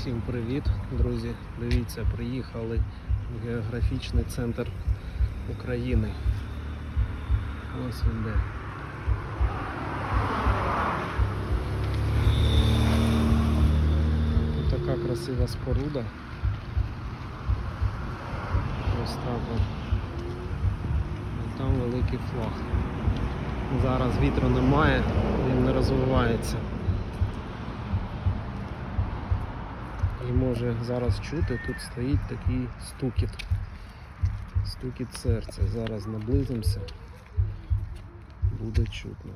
Всім привіт, друзі! Дивіться, приїхали в географічний центр України. Ось він де. Тут така красива споруда. Ось так. Там великий флаг. Зараз вітру немає, він не розвивається. І може зараз чути, тут стоїть такий стукіт. Стукіт серця. Зараз наблизимося. Буде чутно.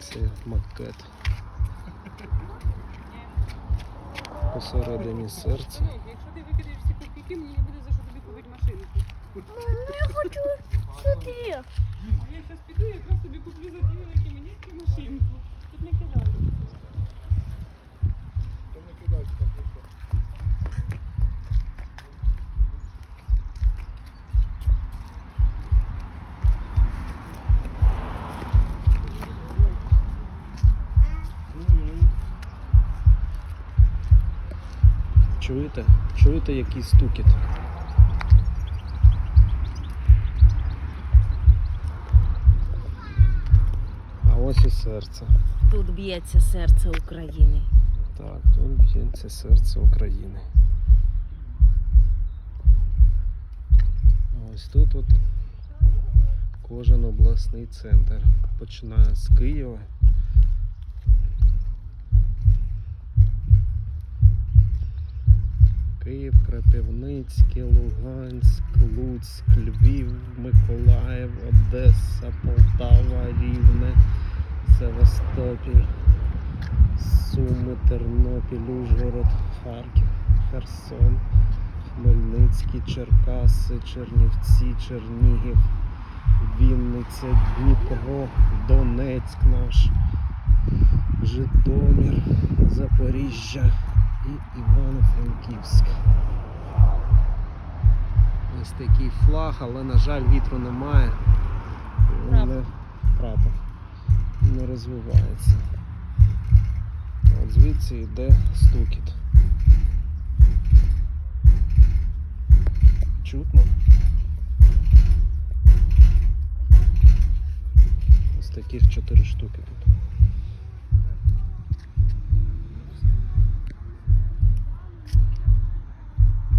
Це макет. Посередині серця. Якщо ти викидаєш всі копійки, мені не буде за що тобі купити машинку. Я хочу сюди. А я зараз піду, якраз тобі куплю за ті великі мінітки машинку. Тут не кидай. Чуєте? Чуєте який стукіт? А ось і серце. Тут б'ється серце України. Так, тут б'ється серце України. Ось тут от кожен обласний центр. Починає з Києва. Київ, Крапивницький, Луганськ, Луцьк, Львів, Миколаїв, Одеса, Полтава, Рівне, Севастополь, Суми, Тернопіль, Ужгород, Харків, Херсон, Хмельницький, Черкаси, Чернівці, Чернігів, Вінниця, Дніпро, Донецьк наш, Житомир, Запоріжжя і Івано-Франківськ. Ось такий флаг, але на жаль вітру немає. Не, прапор не розвивається. От звідси йде стукіт. Чутно. Ось таких чотири штуки тут.